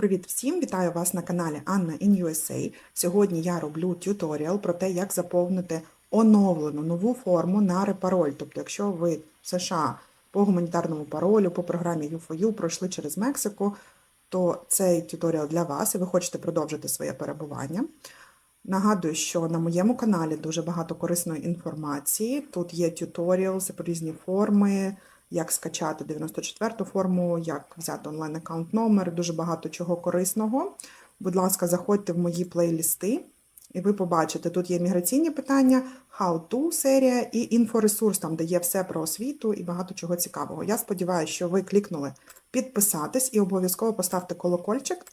Привіт всім! Вітаю вас на каналі Anna in USA. Сьогодні я роблю тюторіал про те, як заповнити оновлену нову форму на репароль. Тобто, якщо ви в США по гуманітарному паролю, по програмі U4U пройшли через Мексику, то цей тюторіал для вас і ви хочете продовжити своє перебування. Нагадую, що на моєму каналі дуже багато корисної інформації. Тут є тюторіалси про різні форми, як скачати 94-ту форму, як взяти онлайн-аккаунт номер, дуже багато чого корисного. Будь ласка, заходьте в мої плейлісти, і ви побачите, тут є міграційні питання, How to серія і інфоресурс, там де є все про освіту і багато чого цікавого. Я сподіваюся, що ви клікнули підписатись і обов'язково поставте колокольчик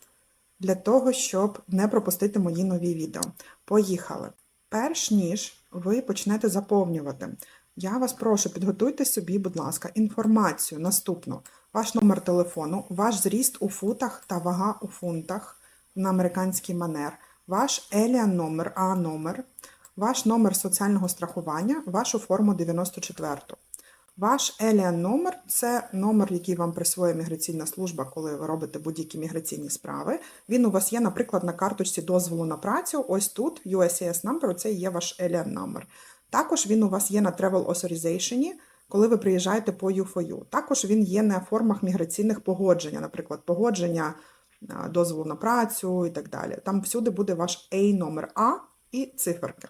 для того, щоб не пропустити мої нові відео. Поїхали! Перш ніж ви почнете заповнювати, я вас прошу, підготуйте собі, будь ласка, інформацію наступну. Ваш номер телефону, ваш зріст у футах та вага у фунтах на американський манер, ваш еліан номер, А номер, ваш номер соціального страхування, вашу форму 94. Ваш еліан номер це номер, який вам присвоює міграційна служба, коли ви робите будь-які міграційні справи. Він у вас є, наприклад, на карточці дозволу на працю. Ось тут USCIS number, це є ваш еліан номер. Також він у вас є на Travel Authorization, коли ви приїжджаєте по U4U. Також він є на формах міграційних погодження, наприклад, погодження дозволу на працю і так далі. Там всюди буде ваш A номер А і циферки.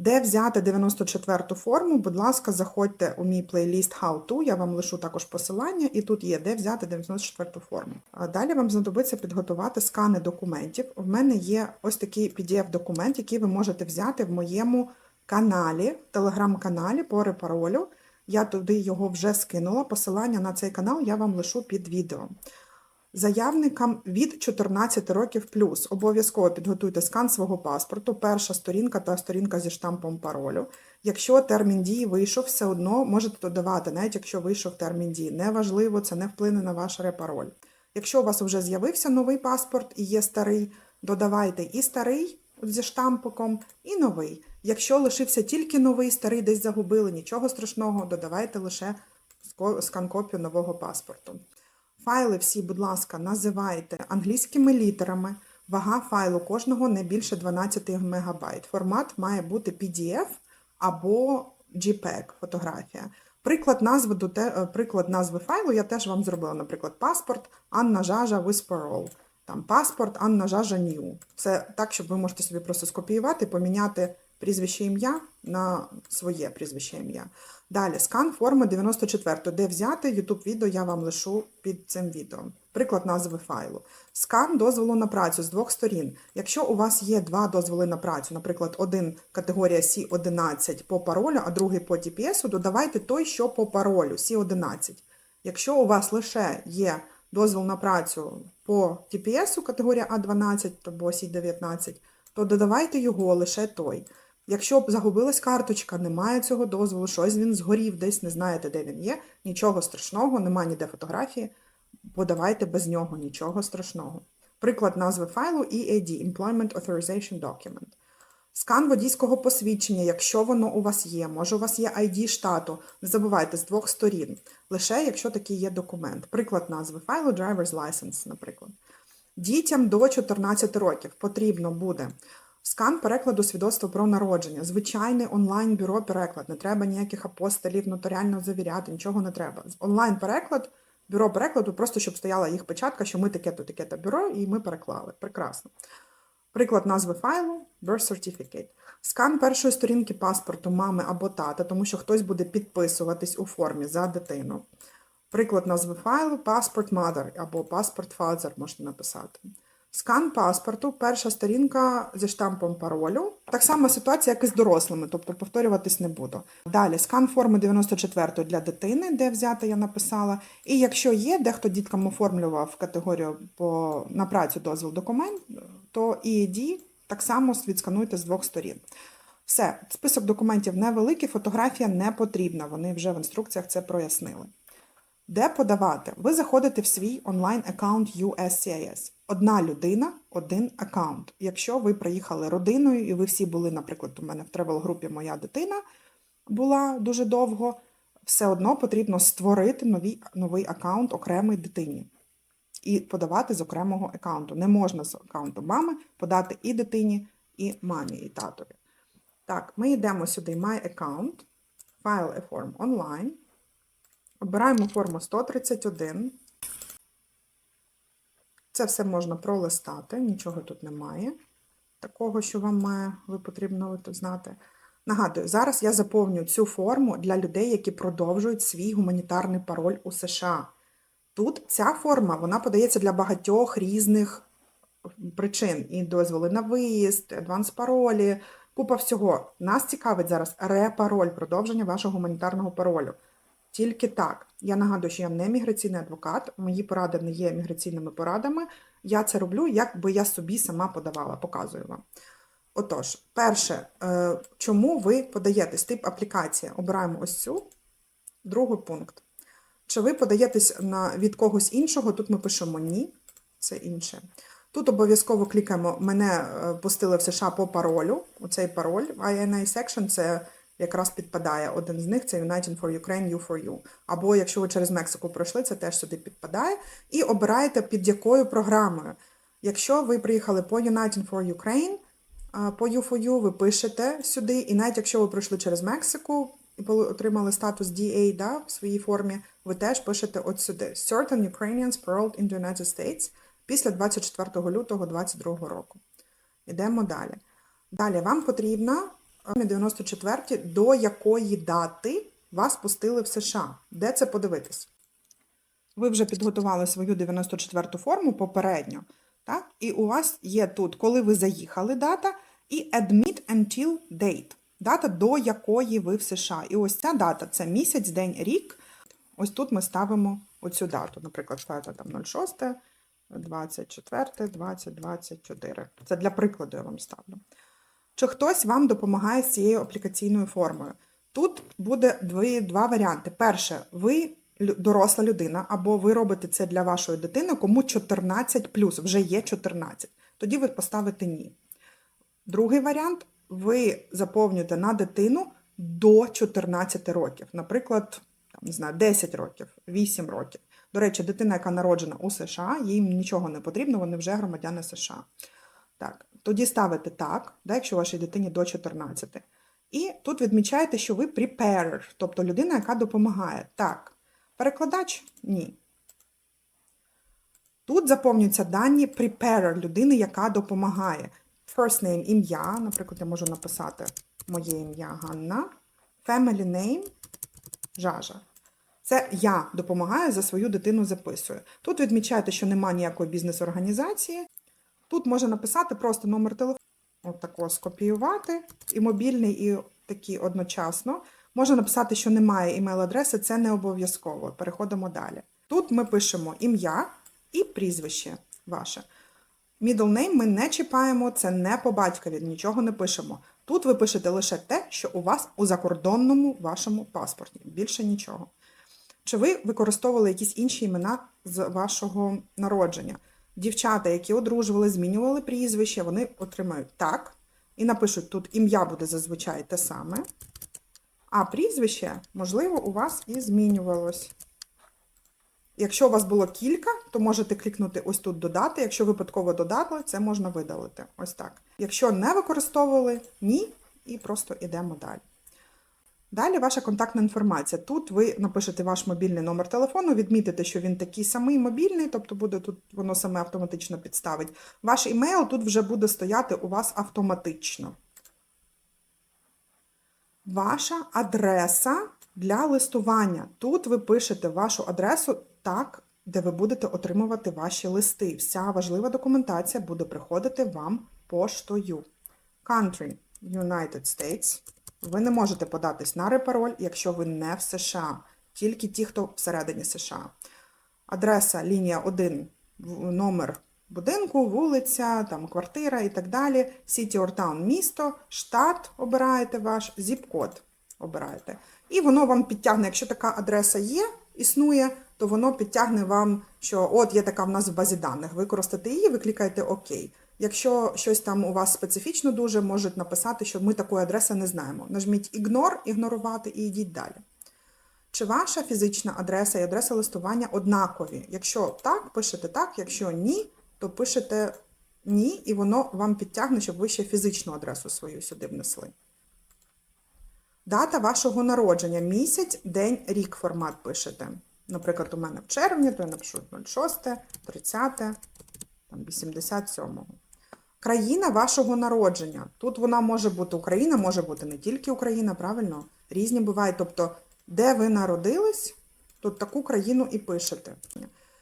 Де взяти 94-ту форму, будь ласка, заходьте у мій плейліст How to, я вам лишу також посилання, і тут є де взяти 94-ту форму. Далі вам знадобиться підготувати скани документів. У мене є ось такий PDF-документ, який ви можете взяти в моєму каналі, телеграм-каналі по репаролю. Я туди його вже скинула. Посилання на цей канал я вам лишу під відео. Заявникам від 14 років плюс обов'язково підготуйте скан свого паспорту, перша сторінка та сторінка зі штампом паролю. Якщо термін дії вийшов, все одно можете додавати, навіть якщо вийшов термін дії. Неважливо, це не вплине на ваш репароль. Якщо у вас вже з'явився новий паспорт і є старий, додавайте і старий зі штампиком, і новий. Якщо лишився тільки новий, старий десь загубили, нічого страшного, додавайте лише скан-копію нового паспорту. Файли всі, будь ласка, називайте англійськими літерами. Вага файлу кожного не більше 12 МБ. Формат має бути PDF або JPEG фотографія. Приклад назви, приклад назви файлу я теж вам зробила, наприклад, паспорт Анна Жажа Whisperall. Там паспорт Анна Жажа New. Це так, щоб ви можете собі просто скопіювати, поміняти прізвище ім'я на своє прізвище ім'я. Далі скан форми 94, де взяти YouTube відео я вам лишу під цим відео. Приклад назви файлу. Скан дозволу на працю з двох сторін. Якщо у вас є два дозволи на працю, наприклад, один категорія C11 по паролю, а другий по TPS, додавайте той, що по паролю C11. Якщо у вас лише є дозвіл на працю по TPS категорія А12 або C19, то додавайте його лише той. Якщо загубилась карточка, немає цього дозволу, щось він згорів, десь не знаєте, де він є, нічого страшного, немає ніде фотографії, подавайте без нього нічого страшного. Приклад назви файлу EAD Employment Authorization Document. Скан водійського посвідчення, якщо воно у вас є, може у вас є ID штату, не забувайте з двох сторін, лише якщо такий є документ. Приклад назви файлу Driver's License, наприклад. Дітям до 14 років потрібно буде скан перекладу свідоцтва про народження, звичайний онлайн-бюро переклад, не треба ніяких апостолів, нотаріально завіряти, нічого не треба. Онлайн-переклад, бюро перекладу, просто щоб стояла їх печатка, що ми таке-то, таке-то бюро, і ми переклали. Прекрасно. Приклад назви файлу Birth Certificate. Скан першої сторінки паспорту мами або тата, тому що хтось буде підписуватись у формі за дитину. Приклад назви файлу Passport Mother або Passport Father можете написати. Скан паспорту, перша сторінка зі штампом паролю. Так само ситуація, як і з дорослими, тобто повторюватись не буду. Далі скан форми 94 для дитини, де взяти я написала. І якщо є, дехто діткам оформлював категорію по, на працю дозвіл документ, то EED так само відскануйте з двох сторін. Все, список документів невеликий, фотографія не потрібна. Вони вже в інструкціях це прояснили. Де подавати? Ви заходите в свій онлайн-аккаунт USCIS. Одна людина, один аккаунт. Якщо ви приїхали родиною, і ви всі були, наприклад, у мене в тревел-групі моя дитина була дуже довго, все одно потрібно створити новий, новий аккаунт окремий дитині. і подавати з окремого аккаунту. Не можна з аккаунту мами подати і дитині, і мамі, і татові. Так, ми йдемо сюди My Account, File a Form Online. Обираємо форму 131. Це все можна пролистати, нічого тут немає. Такого, що вам має ви потрібно знати. Нагадую, зараз я заповню цю форму для людей, які продовжують свій гуманітарний пароль у США. Тут ця форма вона подається для багатьох різних причин. І дозволи на виїзд, адванс паролі, купа всього. Нас цікавить зараз репароль, продовження вашого гуманітарного паролю. Тільки так. Я нагадую, що я не міграційний адвокат, мої поради не є міграційними порадами. Я це роблю, як би я собі сама подавала, показую вам. Отож, перше, е, чому ви подаєтесь? Тип аплікації. Обираємо ось цю. Другий пункт. Чи ви подаєтесь на, від когось іншого? Тут ми пишемо ні, це інше. Тут обов'язково клікаємо Мене е, пустили в США по паролю. Оцей пароль INA Section це якраз підпадає. Один з них це United for Ukraine, You for You. Або якщо ви через Мексику пройшли, це теж сюди підпадає. І обираєте під якою програмою. Якщо ви приїхали по United for Ukraine, по You for You ви пишете сюди, і навіть якщо ви пройшли через Мексику і отримали статус DA да, в своїй формі, ви теж пишете от сюди. Certain Ukrainians paroled in the United States після 24 лютого 2022 року. Йдемо далі. Далі вам потрібно 94 до якої дати вас пустили в США. Де це подивитись? Ви вже підготували свою 94-ту форму попередньо. Так? І у вас є тут, коли ви заїхали дата, і admit until date. Дата, до якої ви в США. І ось ця дата це місяць, день, рік. Ось тут ми ставимо оцю дату. Наприклад, ставите там 06, 24, 20, 24. Це для прикладу я вам ставлю. Чи хтось вам допомагає з цією аплікаційною формою? Тут буде дві, два варіанти. Перше, ви доросла людина, або ви робите це для вашої дитини, кому 14 вже є 14. Тоді ви поставите ні. Другий варіант ви заповнюєте на дитину до 14 років. Наприклад, не знаю, 10 років, 8 років. До речі, дитина, яка народжена у США, їм нічого не потрібно, вони вже громадяни США. Так, тоді ставите так, да, якщо вашій дитині до 14. І тут відмічаєте, що ви preparer, тобто людина, яка допомагає. Так. Перекладач ні. Тут заповнюються дані preparer, людини, яка допомагає. First name ім'я, наприклад, я можу написати моє ім'я Ганна. Family name Жажа. Це я допомагаю за свою дитину записую. Тут відмічаєте, що немає ніякої бізнес-організації. Тут можна написати просто номер телефону, от такого скопіювати, і мобільний, і такий одночасно. Можна написати, що немає імейл-адреси, це не обов'язково. Переходимо далі. Тут ми пишемо ім'я і прізвище ваше. Middle name ми не чіпаємо, це не по батькові, нічого не пишемо. Тут ви пишете лише те, що у вас у закордонному вашому паспорті. Більше нічого. Чи ви використовували якісь інші імена з вашого народження? Дівчата, які одружували, змінювали прізвище, вони отримають так. І напишуть тут ім'я буде зазвичай те саме. А прізвище, можливо, у вас і змінювалось. Якщо у вас було кілька, то можете клікнути ось тут додати. Якщо випадково додали, це можна видалити. Ось так. Якщо не використовували, ні, і просто йдемо далі. Далі ваша контактна інформація. Тут ви напишете ваш мобільний номер телефону, відмітите, що він такий самий мобільний, тобто буде тут воно саме автоматично підставить. Ваш імейл тут вже буде стояти у вас автоматично. Ваша адреса для листування. Тут ви пишете вашу адресу так, де ви будете отримувати ваші листи. Вся важлива документація буде приходити вам поштою. Country United States. Ви не можете податись на репароль, якщо ви не в США. Тільки ті, хто всередині США. Адреса, лінія 1, номер будинку, вулиця, там, квартира і так далі. City or town – місто, штат обираєте ваш, зіп-код обираєте. І воно вам підтягне, якщо така адреса є, існує, то воно підтягне вам, що от є така в нас в базі даних. Використати її, ви клікаєте ОК. Якщо щось там у вас специфічно дуже, можуть написати, що ми такої адреси не знаємо. Нажміть Ignore, ігнорувати і йдіть далі. Чи ваша фізична адреса і адреса листування однакові? Якщо так, пишете так, якщо ні, то пишете ні, і воно вам підтягне, щоб ви ще фізичну адресу свою сюди внесли. Дата вашого народження, місяць, день, рік формат пишете. Наприклад, у мене в червні, то я напишу 06, 30, там 87. Країна вашого народження. Тут вона може бути Україна, може бути не тільки Україна, правильно? Різні бувають. Тобто, де ви народились, тут таку країну і пишете.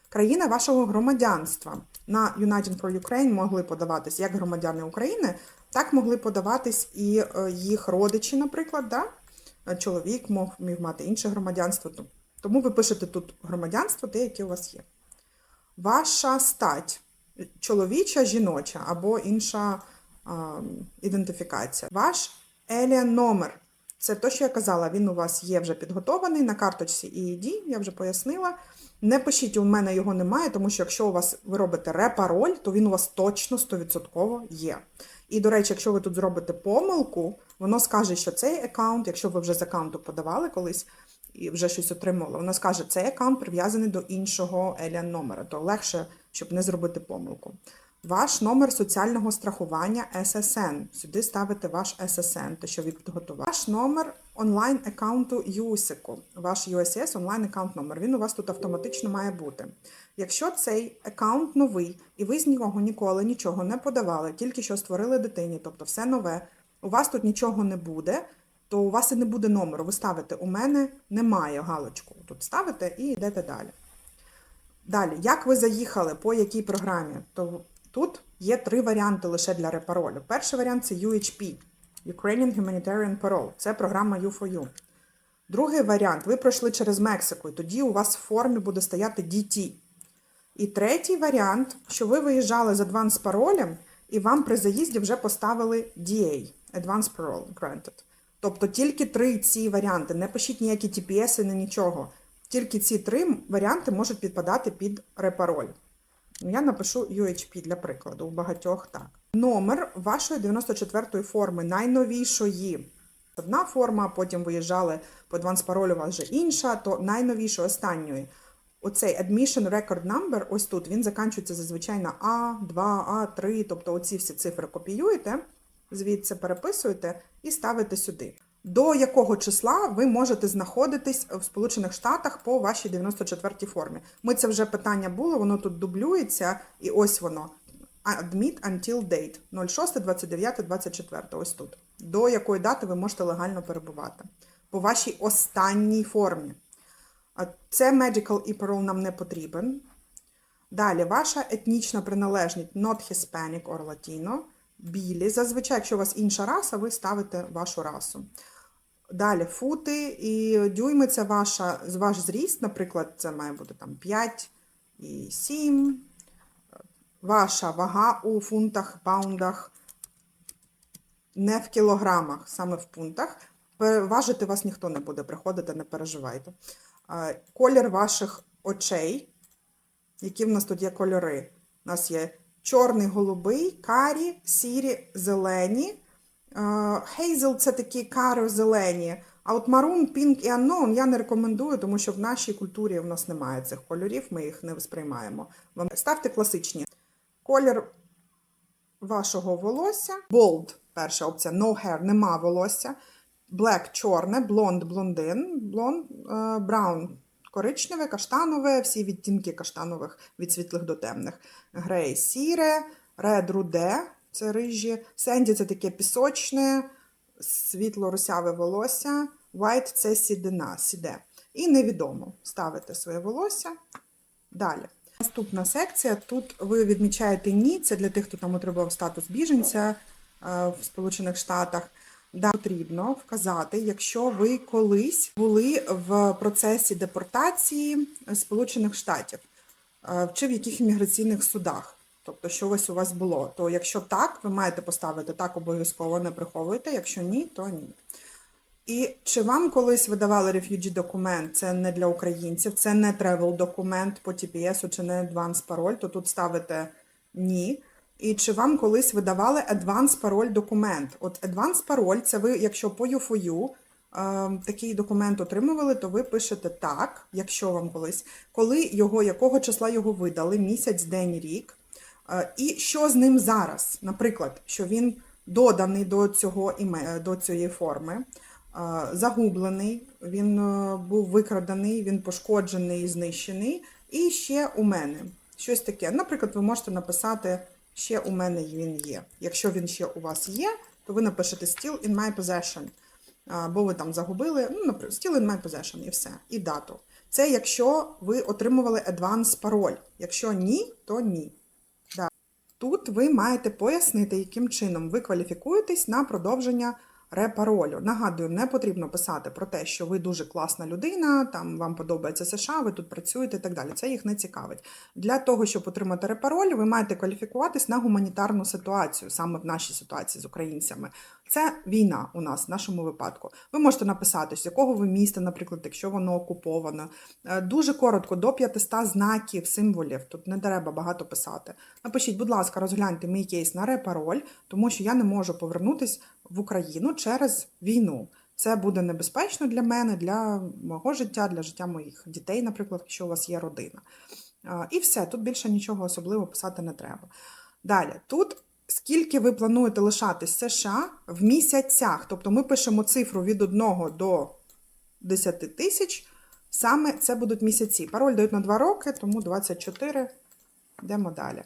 Країна вашого громадянства. На United for Ukraine могли подаватись як громадяни України, так могли подаватись і е, їх родичі, наприклад, да? Чоловік мог міг мати інше громадянство. Тому ви пишете тут громадянство, те, яке у вас є. Ваша стать чоловіча, жіноча або інша а, ідентифікація. Ваш Еліан номер. Це те, що я казала, він у вас є вже підготований на карточці EED, я вже пояснила. Не пишіть, у мене його немає, тому що якщо у вас ви робите репароль, то він у вас точно 100% є. І, до речі, якщо ви тут зробите помилку, воно скаже, що цей аккаунт, якщо ви вже з аккаунту подавали колись і вже щось отримали, воно скаже, цей аккаунт прив'язаний до іншого Еліан номера, то легше, щоб не зробити помилку. Ваш номер соціального страхування SSN. Сюди ставите ваш SSN, те, що ви підготували. Ваш номер онлайн аккаунту USIC, ваш USS онлайн аккаунт номер. Він у вас тут автоматично має бути. Якщо цей аккаунт новий, і ви з нього ніколи нічого не подавали, тільки що створили дитині, тобто все нове, у вас тут нічого не буде, то у вас і не буде номеру. Ви ставите у мене немає галочку. Тут ставите і йдете далі. Далі, як ви заїхали, по якій програмі? То тут є три варіанти лише для репаролю. Перший варіант це UHP Ukrainian Humanitarian Parole. Це програма U4U. Другий варіант ви пройшли через Мексику, і тоді у вас в формі буде стояти DT. І третій варіант, що ви виїжджали з Advanced паролем, і вам при заїзді вже поставили DA Advanced Parole Granted. Тобто тільки три ці варіанти. Не пишіть ніякі TPS, не нічого. Тільки ці три варіанти можуть підпадати під репароль. Ну, Я напишу UHP для прикладу, у багатьох так. Номер вашої 94-ї форми, найновішої. Одна форма, потім виїжджали по Advanced паролю, у вас вже інша, то найновішої, останньої. Оцей admission record number, ось тут, він закінчується зазвичай на А, 2, А3, тобто оці всі цифри копіюєте, звідси переписуєте і ставите сюди. До якого числа ви можете знаходитись в Сполучених Штатах по вашій 94-й формі? Ми це вже питання було, воно тут дублюється, і ось воно. Admit until date 06, 29, 24. Ось тут. До якої дати ви можете легально перебувати? По вашій останній формі. Це medical і parole нам не потрібен. Далі, ваша етнічна приналежність not Hispanic or Latino. Білі. Зазвичай, якщо у вас інша раса, ви ставите вашу расу. Далі фути і дюйми це ваша, ваш зріст, наприклад, це має бути там 5 і 7. Ваша вага у фунтах, паундах, не в кілограмах, саме в пунктах. Важити вас ніхто не буде приходити, не переживайте. Колір ваших очей. Які в нас тут є кольори? У нас є чорний, голубий, карі, сірі, зелені. Хейзел це такі каро-зелені. А от марун, пінк і unknown я не рекомендую, тому що в нашій культурі в нас немає цих кольорів, ми їх не сприймаємо. Ставте класичні. Колір вашого волосся. Bold – перша опція. No hair – нема волосся. Black – чорне, блонд – блондин, блонд е, brown – коричневе, каштанове, всі відтінки каштанових від світлих до темних. Грей – сіре, red – руде, це рижі. Сенді – це таке пісочне, світло-русяве волосся. White – це сідина, сіде. І невідомо. Ставите своє волосся. Далі. Наступна секція. Тут ви відмічаєте ні, це для тих, хто там отримав статус біженця е, в Сполучених Штатах. Да, потрібно вказати, якщо ви колись були в процесі депортації Сполучених Штатів е, чи в яких імміграційних судах. Тобто, що ось у вас було, то якщо так, ви маєте поставити так обов'язково не приховуйте, якщо ні, то ні. І чи вам колись видавали refugee документ, це не для українців, це не travel документ по TPS чи не advance пароль, то тут ставите ні. І чи вам колись видавали advance пароль документ? От advance пароль це ви, якщо по UFOU такий документ отримували, то ви пишете так, якщо вам колись, коли його, якого числа його видали, місяць, день, рік, і що з ним зараз. Наприклад, що він доданий до цього іме, до цієї форми, е, загублений, він е, був викрадений, він пошкоджений, знищений, і ще у мене. Щось таке. Наприклад, ви можете написати ще у мене він є. Якщо він ще у вас є, то ви напишете still in my possession. Або ви там загубили, ну, наприклад, still in my possession і все. І дату. Це якщо ви отримували advance пароль. Якщо ні, то ні. Тут ви маєте пояснити, яким чином ви кваліфікуєтесь на продовження репаролю. Нагадую, не потрібно писати про те, що ви дуже класна людина, там вам подобається США, ви тут працюєте і так далі. Це їх не цікавить. Для того, щоб отримати репароль, ви маєте кваліфікуватись на гуманітарну ситуацію, саме в нашій ситуації з українцями. Це війна у нас в нашому випадку. Ви можете написати, з якого ви міста, наприклад, якщо воно окуповане. Е, Дуже коротко, до 500 знаків, символів. Тут не треба багато писати. Напишіть, будь ласка, розгляньте мій кейс на репароль, тому що я не можу повернутися в Україну через війну. Це буде небезпечно для мене, для мого життя, для життя моїх дітей, наприклад, якщо у вас є родина. І все, тут більше нічого особливо писати не треба. Далі, тут скільки ви плануєте лишатись США в місяцях. Тобто ми пишемо цифру від 1 до 10 тисяч, саме це будуть місяці. Пароль дають на 2 роки, тому 24. Йдемо далі.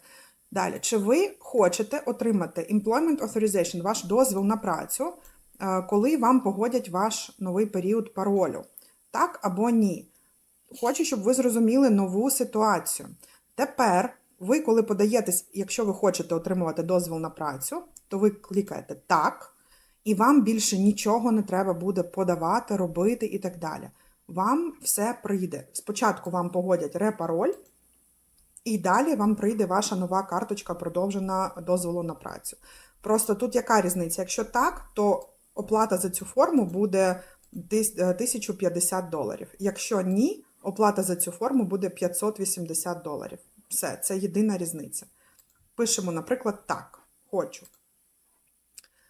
Далі, чи ви хочете отримати Employment Authorization, ваш дозвіл на працю, е, коли вам погодять ваш новий період паролю? Так або ні? Хочу, щоб ви зрозуміли нову ситуацію. Тепер ви, коли подаєтесь, якщо ви хочете отримувати дозвіл на працю, то ви клікаєте так, і вам більше нічого не треба буде подавати, робити і так далі. Вам все прийде. Спочатку вам погодять репароль, і далі вам прийде ваша нова карточка продовжена дозволу на працю. Просто тут яка різниця? Якщо так, то оплата за цю форму буде е, 1050 доларів. Якщо ні, оплата за цю форму буде 580 доларів. Все, це єдина різниця. Пишемо, наприклад, так, хочу.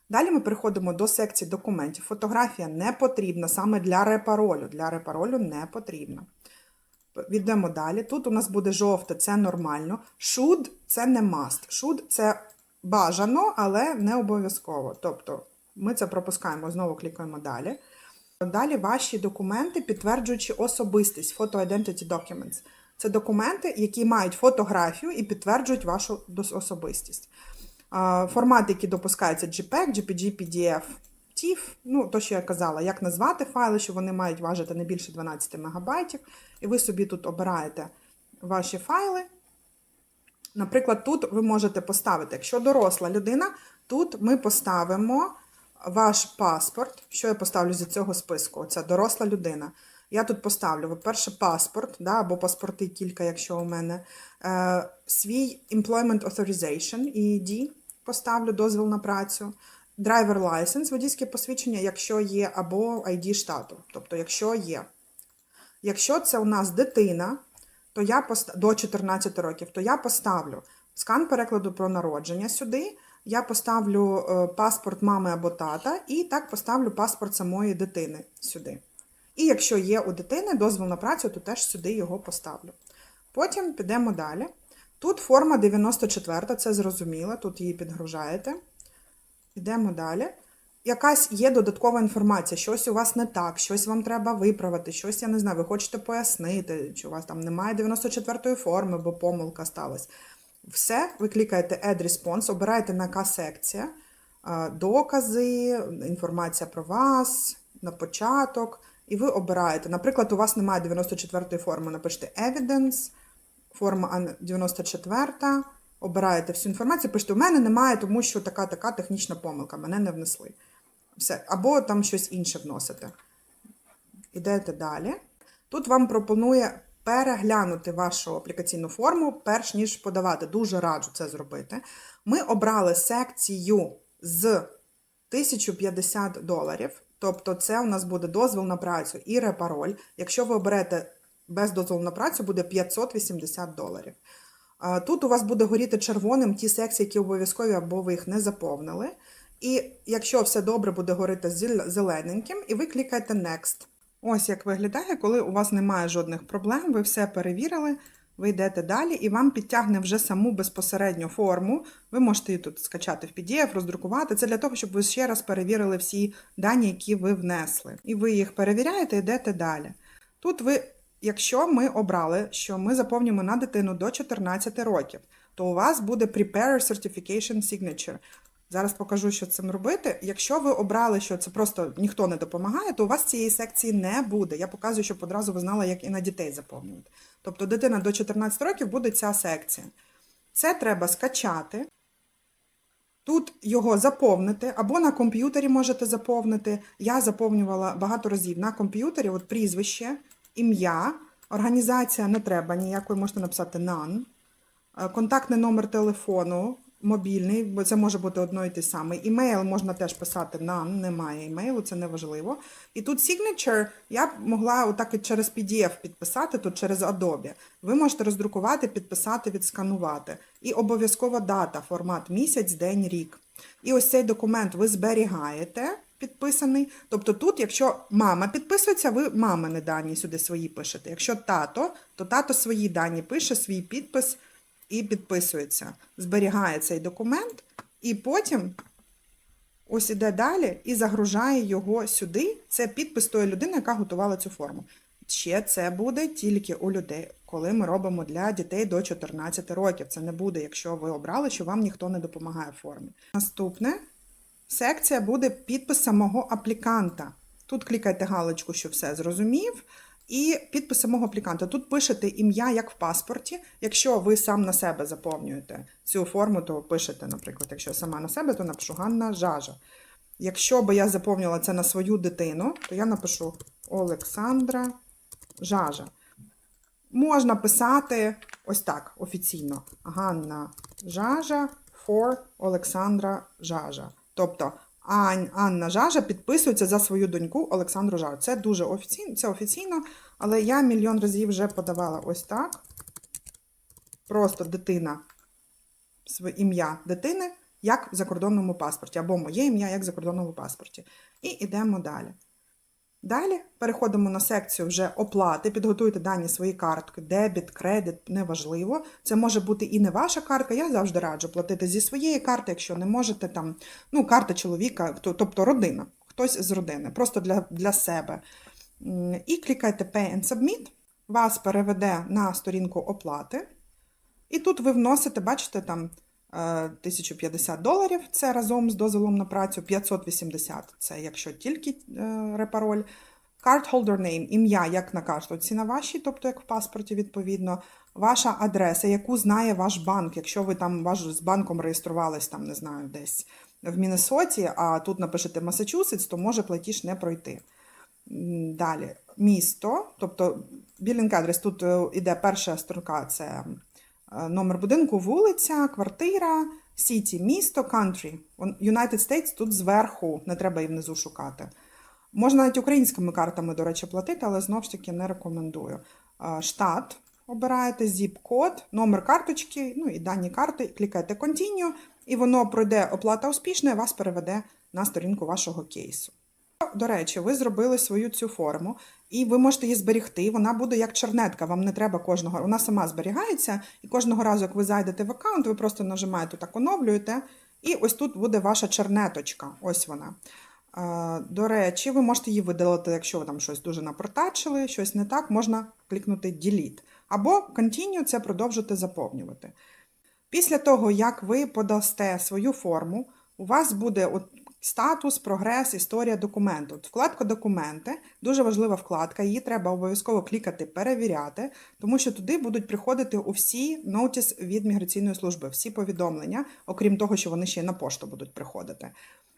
Далі ми переходимо до секції документів. Фотографія не потрібна саме для репаролю. Для репаролю не потрібна. Відемо далі. Тут у нас буде жовте, це нормально. Should – це не must. Should – це бажано, але не обов'язково. Тобто ми це пропускаємо, знову клікаємо далі. Далі ваші документи, підтверджуючи особистість, Photo Identity Documents. Це документи, які мають фотографію і підтверджують вашу особистість. А, Формати, які допускаються JPEG, JPG, PDF, TIFF, ну, то, що я казала, як назвати файли, що вони мають важити не більше 12 МБ. І ви собі тут обираєте ваші файли. Наприклад, тут ви можете поставити, якщо доросла людина, тут ми поставимо ваш паспорт. Що я поставлю зі цього списку? Це доросла людина. Я тут поставлю, по-перше, паспорт, да, або паспорти кілька, якщо у мене. Е, свій Employment Authorization, EED, поставлю дозвіл на працю. Driver License, водійське посвідчення, якщо є, або ID штату, тобто, якщо є. Якщо це у нас дитина, то я пост... до 14 років, то я поставлю скан перекладу про народження сюди. Я поставлю е, паспорт мами або тата, і так поставлю паспорт самої дитини сюди. І якщо є у дитини дозвіл на працю, то теж сюди його поставлю. Потім підемо далі. Тут форма 94, це зрозуміло, тут її підгружаєте. Йдемо далі. Якась є додаткова інформація, щось у вас не так, щось вам треба виправити, щось, я не знаю, ви хочете пояснити, чи у вас там немає 94-ї форми, бо помилка сталася. Все, ви клікаєте Add Response, обираєте на яка секція, докази, інформація про вас, на початок, і ви обираєте. Наприклад, у вас немає 94-ї форми, напишете Evidence, форма 94, обираєте всю інформацію, пишете, у мене немає, тому що така така технічна помилка, мене не внесли. Все. Або там щось інше вносите. Ідете далі. Тут вам пропонує переглянути вашу аплікаційну форму, перш ніж подавати. Дуже раджу це зробити. Ми обрали секцію з 1050 доларів. Тобто, це у нас буде дозвіл на працю і репароль. Якщо ви оберете без дозволу на працю, буде 580 доларів. Тут у вас буде горіти червоним ті секції, які обов'язкові, або ви їх не заповнили. І якщо все добре, буде горити зел- зелененьким, і ви клікаєте Next. Ось як виглядає, коли у вас немає жодних проблем, ви все перевірили, ви йдете далі, і вам підтягне вже саму безпосередню форму. Ви можете її тут скачати в PDF, роздрукувати. Це для того, щоб ви ще раз перевірили всі дані, які ви внесли. І ви їх перевіряєте, йдете далі. Тут ви, якщо ми обрали, що ми заповнюємо на дитину до 14 років, то у вас буде Prepare Certification Signature. Зараз покажу, що цим робити. Якщо ви обрали, що це просто ніхто не допомагає, то у вас цієї секції не буде. Я показую, щоб одразу ви знали, як і на дітей заповнювати. Тобто дитина до 14 років буде ця секція. Це треба скачати. Тут його заповнити, або на комп'ютері можете заповнити. Я заповнювала багато разів на комп'ютері, от прізвище, ім'я, організація не треба ніякої, можете написати none. Е, Контактний номер телефону, мобільний, бо це може бути одно і те саме. Імейл можна теж писати none, немає імейлу, це не важливо. І тут signature я б могла отак і через PDF підписати, тут через Adobe. Ви можете роздрукувати, підписати, відсканувати. І обов'язково дата, формат місяць, день, рік. І ось цей документ ви зберігаєте підписаний. Тобто тут, якщо мама підписується, ви мамини дані сюди свої пишете. Якщо тато, то тато свої дані пише, свій підпис і підписується. Зберігає цей документ, і потім ось іде далі і загружає його сюди. Це підпис тої людини, яка готувала цю форму. Ще це буде тільки у людей, коли ми робимо для дітей до 14 років. Це не буде, якщо ви обрали, що вам ніхто не допомагає формі. Наступне секція буде підпис самого апліканта. Тут клікайте галочку, що все зрозумів. І підпис самого апліканта. Тут пишете ім'я, як в паспорті. Якщо ви сам на себе заповнюєте цю форму, то пишете, наприклад, якщо сама на себе, то напишу Ганна Жажа. Якщо би я заповнила це на свою дитину, то я напишу Олександра Жажа. Можна писати ось так офіційно: Ганна Жажа for Олександра Жажа. Тобто Анна Жажа підписується за свою доньку Олександру Жажу. Це дуже офіційно, це офіційно, але я мільйон разів вже подавала ось так. Просто дитина, ім'я дитини, як в закордонному паспорті, або моє ім'я, як в закордонному паспорті. І йдемо далі. Далі переходимо на секцію вже оплати, підготуйте дані свої картки, дебіт, кредит, неважливо. Це може бути і не ваша картка. Я завжди раджу платити зі своєї карти, якщо не можете там, ну, карта чоловіка, тобто родина, хтось з родини, просто для, для себе. І клікайте Pay and Submit, вас переведе на сторінку оплати. І тут ви вносите, бачите, там 1050 доларів, це разом з дозволом на працю, 580 це якщо тільки е, репароль. Card holder name, ім'я, як на картоці на вашій, тобто як в паспорті, відповідно, ваша адреса, яку знає ваш банк. Якщо ви там ваш з банком реєструвались, там, не знаю, десь в Міннесоті, а тут напишете Масачусетс, то може платіж не пройти. Далі місто, тобто білінг адрес, тут е, іде перша строка, це е, номер будинку, вулиця, квартира, сіті, місто, country. United States тут зверху, не треба і внизу шукати. Можна навіть українськими картами, до речі, платити, але знову ж таки не рекомендую. Е, Штат обираєте, зіп-код, номер карточки, ну і дані карти, клікаєте Continue, і воно пройде оплата успішна і вас переведе на сторінку вашого кейсу. До речі, ви зробили свою цю форму, і ви можете її зберігти. Вона буде як чернетка, вам не треба кожного. Вона сама зберігається, і кожного разу, як ви зайдете в аккаунт, ви просто нажимаєте так, оновлюєте, і ось тут буде ваша чернеточка. Ось вона. До речі, ви можете її видалити, якщо ви там щось дуже напортачили, щось не так, можна клікнути Delete. Або Continue це продовжити заповнювати. Після того, як ви подасте свою форму, у вас буде от статус, прогрес, історія документу. Вкладка документи дуже важлива вкладка. Її треба обов'язково клікати перевіряти, тому що туди будуть приходити усі нотіс від міграційної служби, всі повідомлення, окрім того, що вони ще на пошту будуть приходити.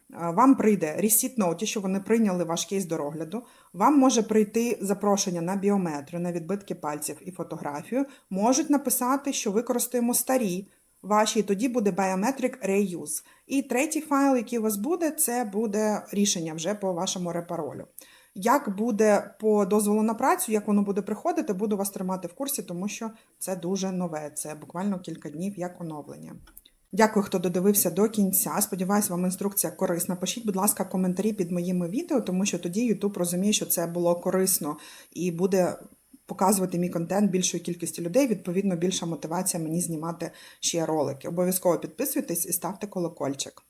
Вам прийде receipt notice, що вони прийняли ваш кейс до розгляду. Вам може прийти запрошення на біометрію, на відбитки пальців і фотографію. Можуть написати, що використаємо старі ваші, і тоді буде Biometric Reuse. І третій файл, який у вас буде, це буде рішення вже по вашому репаролю. Як буде по дозволу на працю, як воно буде приходити, буду вас тримати в курсі, тому що це дуже нове. Це буквально кілька днів як оновлення. Дякую, хто додивився до кінця. Сподіваюсь, вам інструкція корисна. Пишіть, будь ласка, коментарі під моїми відео, тому що тоді YouTube розуміє, що це було корисно і буде показувати мій контент більшої кількості людей. Відповідно, більша мотивація мені знімати ще ролики. Обов'язково підписуйтесь і ставте колокольчик.